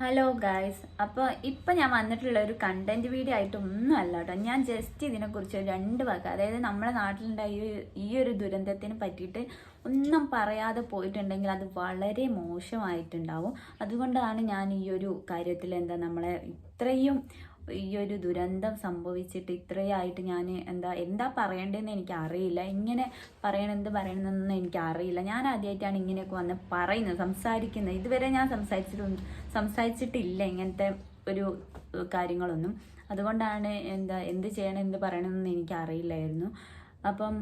Hello guys അപ്പോൾ ഇപ്പം ഞാൻ വന്നിട്ടുള്ള ഒരു കണ്ടന്റ് വീഡിയോ ആയിട്ട് ഒന്നും അല്ല കേട്ടോ. ഞാൻ ജസ്റ്റ് ഇതിനെക്കുറിച്ച് രണ്ട് വാക്ക് അതായത് നമ്മുടെ നാട്ടിലുണ്ടായ ഈ ഒരു- ദുരന്തത്തിനെ പറ്റിയിട്ട് ഒന്നും പറയാതെ പോയിട്ടുണ്ടെങ്കിൽ അത് വളരെ മോശമായിട്ടുണ്ടാവും. അതുകൊണ്ടാണ് ഞാൻ ഈ ഒരു കാര്യത്തിൽ എന്താ നമ്മളെ ഇത്രയും ഈ ഒരു ദുരന്തം സംഭവിച്ചിട്ട് ഇത്രയായിട്ട് ഞാൻ എന്താ എന്താ പറയേണ്ടതെന്ന് എനിക്ക് അറിയില്ല ഇങ്ങനെ പറയണം എന്ത് പറയണമെന്നൊന്നും എനിക്ക് അറിയില്ല ഞാൻ ആദ്യമായിട്ടാണ് ഇങ്ങനെയൊക്കെ വന്ന് പറയുന്നത് സംസാരിക്കുന്നത്. ഇതുവരെ ഞാൻ സംസാരിച്ചിട്ടൊന്നും സംസാരിച്ചിട്ടില്ല ഇങ്ങനത്തെ ഒരു കാര്യങ്ങളൊന്നും. അതുകൊണ്ടാണ് എന്താ എന്ത് ചെയ്യണം എന്ത് പറയണമെന്ന് എനിക്ക് അറിയില്ലായിരുന്നു അപ്പം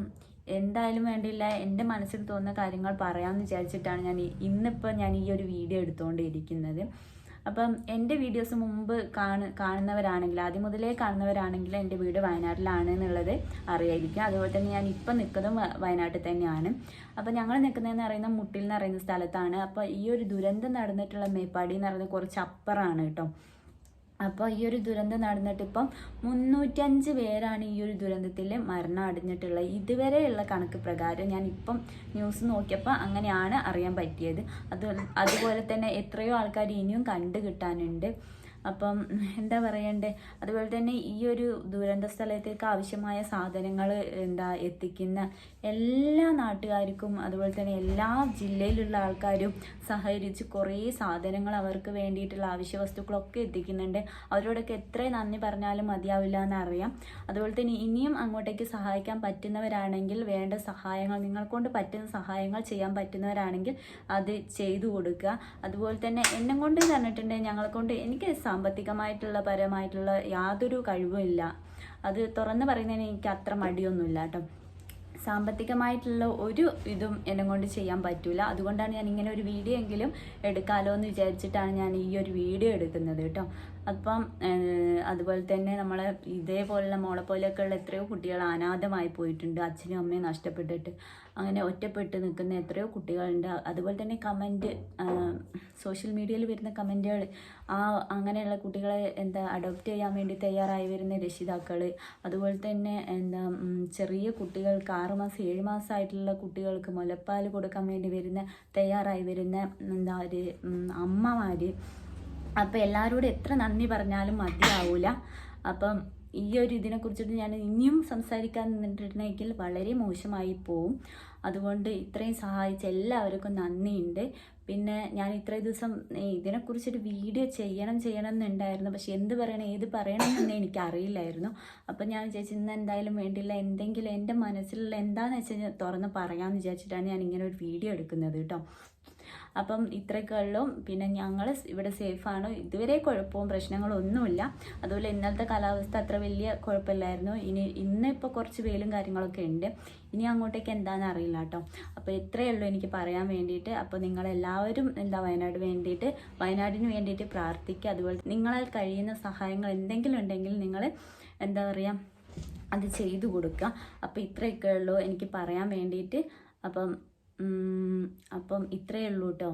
എന്തായാലും വേണ്ടിയില്ല എന്റെ മനസ്സിൽ തോന്നുന്ന കാര്യങ്ങൾ പറയാമെന്ന് വിചാരിച്ചിട്ടാണ് ഞാൻ ഇന്നിപ്പോൾ ഞാൻ ഈ ഒരു വീഡിയോ എടുത്തുകൊണ്ടിരിക്കുന്നത്. അപ്പം എന്റെ വീഡിയോസ് മുമ്പ് കാണ കാണുന്നവരാണെങ്കിൽ ആദ്യം മുതലേ കാണുന്നവരാണെങ്കിൽ എന്റെ വീട് വയനാട്ടിലാണ് എന്നുള്ളത് അറിയായിരിക്കും. അതുപോലെ തന്നെ ഞാൻ ഇപ്പം നിൽക്കുന്നതും വയനാട്ടിൽ തന്നെയാണ്. അപ്പം ഞങ്ങൾ നിൽക്കുന്നതെന്ന് പറയുന്ന മുട്ടിൽ എന്ന് പറയുന്ന സ്ഥലത്താണ്. അപ്പോൾ ഈ ഒരു ദുരന്തം നടന്നിട്ടുള്ള മേപ്പാടി എന്ന് പറയുന്നത് കുറച്ച് അപ്പറാണ് കേട്ടോ. അപ്പോൾ ഈ ഒരു ദുരന്തം നടന്നിട്ട് ഇപ്പം മുന്നൂറ്റഞ്ച് പേരാണ് ഈ ഒരു ദുരന്തത്തിൽ മരണം അടഞ്ഞിട്ടുള്ളത്. ഇതുവരെയുള്ള കണക്ക് പ്രകാരം ഞാൻ ഇപ്പം ന്യൂസ് നോക്കിയപ്പോൾ അങ്ങനെയാണ് അറിയാൻ പറ്റിയത്. അത് അതുപോലെ തന്നെ എത്രയോ ആൾക്കാർ ഇനിയും കണ്ടു കിട്ടാനുണ്ട് അപ്പം എന്താ പറയണ്ടേ? അതുപോലെ തന്നെ ഈ ഒരു ദുരന്ത സ്ഥലത്തേക്ക് ആവശ്യമായ സാധനങ്ങൾ എന്താ എത്തിക്കുന്ന എല്ലാ നാട്ടുകാർക്കും അതുപോലെ തന്നെ എല്ലാ ജില്ലയിലുള്ള ആൾക്കാരും സഹകരിച്ച് കുറേ സാധനങ്ങൾ അവർക്ക് വേണ്ടിയിട്ടുള്ള ആവശ്യ വസ്തുക്കളൊക്കെ എത്തിക്കുന്നുണ്ട്. അവരോടൊക്കെ എത്ര നന്ദി പറഞ്ഞാലും മതിയാവില്ല എന്നറിയാം. അതുപോലെ തന്നെ ഇനിയും അങ്ങോട്ടേക്ക് സഹായിക്കാൻ പറ്റുന്നവരാണെങ്കിൽ വേണ്ട സഹായങ്ങൾ നിങ്ങൾക്കൊണ്ട് പറ്റുന്ന സഹായങ്ങൾ ചെയ്യാൻ പറ്റുന്നവരാണെങ്കിൽ അത് ചെയ്തു കൊടുക്കുക. അതുപോലെ തന്നെ എന്നെ കൊണ്ട് തന്നിട്ടുണ്ടെങ്കിൽ ഞങ്ങളെ കൊണ്ട് എനിക്ക് സാമ്പത്തികമായിട്ടുള്ള പരമായിട്ടുള്ള യാതൊരു കഴിവും ഇല്ല അത് തുറന്ന് പറയുന്നതിന് എനിക്ക് അത്ര മടിയൊന്നുമില്ല കേട്ടോ. സാമ്പത്തികമായിട്ടുള്ള ഒരു ഇതും എന്നെ കൊണ്ട് ചെയ്യാൻ പറ്റൂല. അതുകൊണ്ടാണ് ഞാൻ ഇങ്ങനെ ഒരു വീഡിയോ എങ്കിലും എടുക്കാലോ എന്ന് വിചാരിച്ചിട്ടാണ് ഞാൻ ഈ ഒരു വീഡിയോ എടുക്കുന്നത് കേട്ടോ. അപ്പം അതുപോലെ തന്നെ നമ്മളെ ഇതേപോലുള്ള മോളെ പോലെയൊക്കെ ഉള്ള എത്രയോ കുട്ടികൾ അനാഥമായി പോയിട്ടുണ്ട്. അച്ഛനും അമ്മയും നഷ്ടപ്പെട്ടിട്ട്. അങ്ങനെ ഒറ്റപ്പെട്ട് നിൽക്കുന്ന എത്രയോ കുട്ടികളുണ്ട്. അതുപോലെ തന്നെ കമന്റ് സോഷ്യൽ മീഡിയയിൽ വരുന്ന കമന്റുകൾ ആ അങ്ങനെയുള്ള കുട്ടികളെ എന്താ അഡോപ്റ്റ് ചെയ്യാൻ വേണ്ടി തയ്യാറായി വരുന്ന രക്ഷിതാക്കൾ അതുപോലെ തന്നെ എന്താ ചെറിയ കുട്ടികൾക്ക് ആറ് മാസം ഏഴ് മാസമായിട്ടുള്ള കുട്ടികൾക്ക് മുലപ്പാൽ കൊടുക്കാൻ വേണ്ടി വരുന്ന തയ്യാറായി വരുന്ന എന്താ ഒരു അമ്മമാർ അപ്പം എല്ലാവരോടും എത്ര നന്ദി പറഞ്ഞാലും മതിയാവില്ല അപ്പം ഈ ഒരു ഇതിനെ കുറിച്ചിട്ട് ഞാൻ ഇനിയും സംസാരിക്കാൻ നിന്നിട്ടുണ്ടെങ്കിൽ വളരെ മോശമായി പോവും. അതുകൊണ്ട് ഇത്രയും സഹായിച്ച എല്ലാവർക്കും നന്ദിയുണ്ട്. പിന്നെ ഞാൻ ഇത്രയും ദിവസം ഇതിനെക്കുറിച്ചൊരു വീഡിയോ ചെയ്യണം ചെയ്യണം എന്നുണ്ടായിരുന്നു. പക്ഷെ എന്ത് പറയണം ഏത് പറയണം എന്ന് എനിക്ക് അറിയില്ലായിരുന്നു അപ്പം ഞാൻ വിചാരിച്ചു ഇന്ന് എന്തായാലും വേണ്ടില്ല എന്തെങ്കിലും എന്റെ മനസ്സിലുള്ള എന്താണെന്ന് വെച്ച് കഴിഞ്ഞാൽ തുറന്ന് പറയാമെന്ന് വിചാരിച്ചിട്ടാണ് ഞാൻ ഇങ്ങനെ ഒരു വീഡിയോ എടുക്കുന്നത് കേട്ടോ. അപ്പം ഇത്രയൊക്കെ പിന്നെ ഞങ്ങൾ ഇവിടെ സേഫാണ്. ഇതുവരെ കുഴപ്പവും പ്രശ്നങ്ങളും ഒന്നുമില്ല. അതുപോലെ ഇന്നലത്തെ കാലാവസ്ഥ അത്ര വലിയ കുഴപ്പമില്ലായിരുന്നു. ഇനി ഇന്ന് ഇപ്പോൾ കുറച്ച് വെയിലും കാര്യങ്ങളൊക്കെ ഉണ്ട്. ഇനി അങ്ങോട്ടേക്ക് എന്താണെന്ന് അറിയില്ല കേട്ടോ. അപ്പോൾ ഇത്രയേ ഉള്ളൂ എനിക്ക് പറയാൻ വേണ്ടിയിട്ട്. അപ്പോൾ നിങ്ങളെല്ലാവരും എന്താ വയനാട് വേണ്ടിയിട്ട് വയനാടിന് വേണ്ടിയിട്ട് പ്രാർത്ഥിക്കുക. അതുപോലെ നിങ്ങളാൽ കഴിയുന്ന സഹായങ്ങൾ എന്തെങ്കിലും ഉണ്ടെങ്കിൽ നിങ്ങൾ എന്താ പറയുക അത് ചെയ്തു കൊടുക്കുക. അപ്പോൾ ഇത്രയൊക്കെ ഉള്ളൂ എനിക്ക് പറയാൻ വേണ്ടിയിട്ട്. അപ്പം അപ്പം ഇത്രയേ ഉള്ളൂ കേട്ടോ